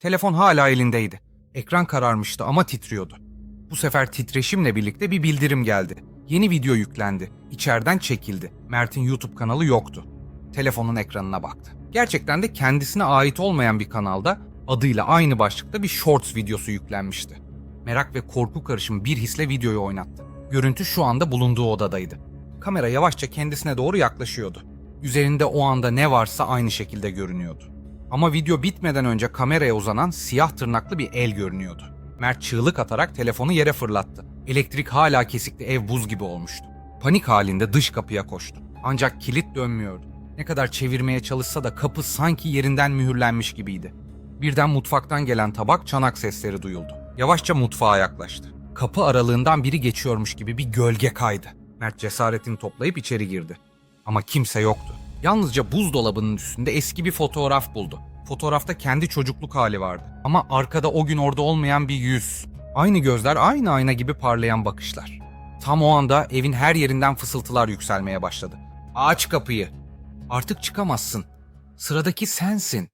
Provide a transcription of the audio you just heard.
Telefon hala elindeydi. Ekran kararmıştı ama titriyordu. Bu sefer titreşimle birlikte bir bildirim geldi. Yeni video yüklendi. İçeriden çekildi. Mert'in YouTube kanalı yoktu. Telefonun ekranına baktı. Gerçekten de kendisine ait olmayan bir kanalda adıyla aynı başlıkta bir shorts videosu yüklenmişti. Merak ve korku karışımı bir hisle videoyu oynattı. Görüntü şu anda bulunduğu odadaydı. Kamera yavaşça kendisine doğru yaklaşıyordu. Üzerinde o anda ne varsa aynı şekilde görünüyordu. Ama video bitmeden önce kameraya uzanan siyah tırnaklı bir el görünüyordu. Mert çığlık atarak telefonu yere fırlattı. Elektrik hala kesikti, ev buz gibi olmuştu. Panik halinde dış kapıya koştu. Ancak kilit dönmüyordu. Ne kadar çevirmeye çalışsa da kapı sanki yerinden mühürlenmiş gibiydi. Birden mutfaktan gelen tabak çanak sesleri duyuldu. Yavaşça mutfağa yaklaştı. Kapı aralığından biri geçiyormuş gibi bir gölge kaydı. Mert cesaretini toplayıp içeri girdi. Ama kimse yoktu. Yalnızca buzdolabının üstünde eski bir fotoğraf buldu. Fotoğrafta kendi çocukluk hali vardı. Ama arkada o gün orada olmayan bir yüz. Aynı gözler, aynı ayna gibi parlayan bakışlar. Tam o anda evin her yerinden fısıltılar yükselmeye başladı. Aç kapıyı. Artık çıkamazsın. Sıradaki sensin.